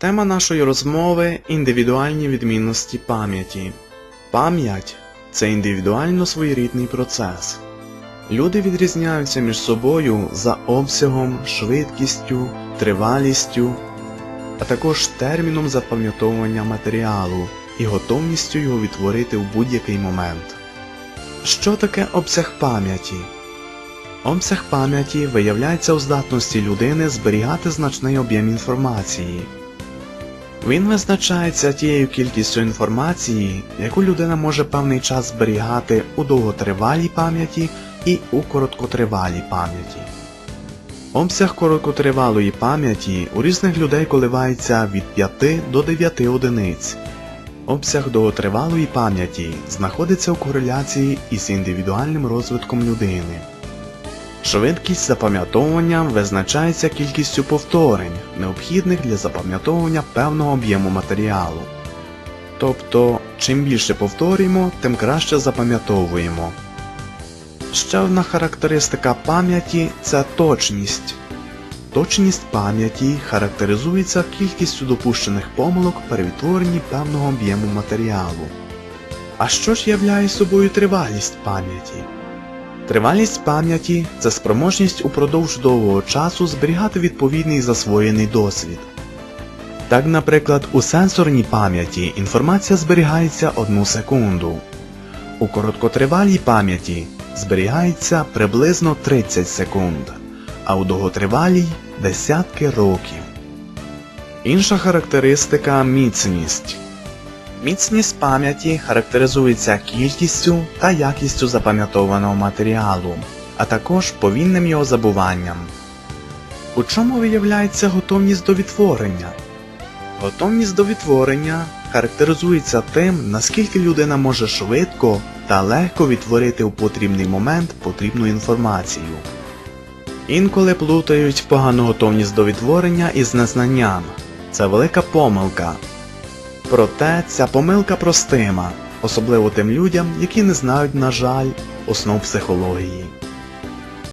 Тема нашої розмови індивідуальні відмінності пам'яті. Пам'ять це індивідуально своєрідний процес. Люди відрізняються між собою за обсягом, швидкістю, тривалістю, а також терміном запам'ятовування матеріалу і готовністю його відтворити в будь-який момент. Що таке обсяг пам'яті? Обсяг пам'яті виявляється у здатності людини зберігати значний об'єм інформації. Він визначається тією кількістю інформації, яку людина може певний час зберігати у довготривалій пам'яті і у короткотривалій пам'яті. Обсяг короткотривалої пам'яті у різних людей коливається від 5 до 9 одиниць. Обсяг довготривалої пам'яті знаходиться у кореляції із індивідуальним розвитком людини. Швидкість запам'ятовування визначається кількістю повторень, необхідних для запам'ятовування певного об'єму матеріалу. Тобто, чим більше повторюємо, тим краще запам'ятовуємо. Ще одна характеристика пам'яті це точність. Точність пам'яті характеризується кількістю допущених помилок при відтворенні певного об'єму матеріалу. А що ж являє собою тривалість пам'яті? Тривалість пам'яті це спроможність упродовж довгого часу зберігати відповідний засвоєний досвід. Так, наприклад, у сенсорній пам'яті інформація зберігається 1 секунду. У короткотривалій пам'яті зберігається приблизно 30 секунд, а у довготривалій десятки років. Інша характеристика міцність. Міцність пам'яті характеризується кількістю та якістю запам'ятованого матеріалу, а також повільним його забуванням. У чому виявляється готовність до відтворення? Готовність до відтворення характеризується тим, наскільки людина може швидко та легко відтворити у потрібний момент потрібну інформацію. Інколи плутають погану готовність до відтворення із незнанням. Це велика помилка. Проте ця помилка простима, особливо тим людям, які не знають, на жаль, основ психології.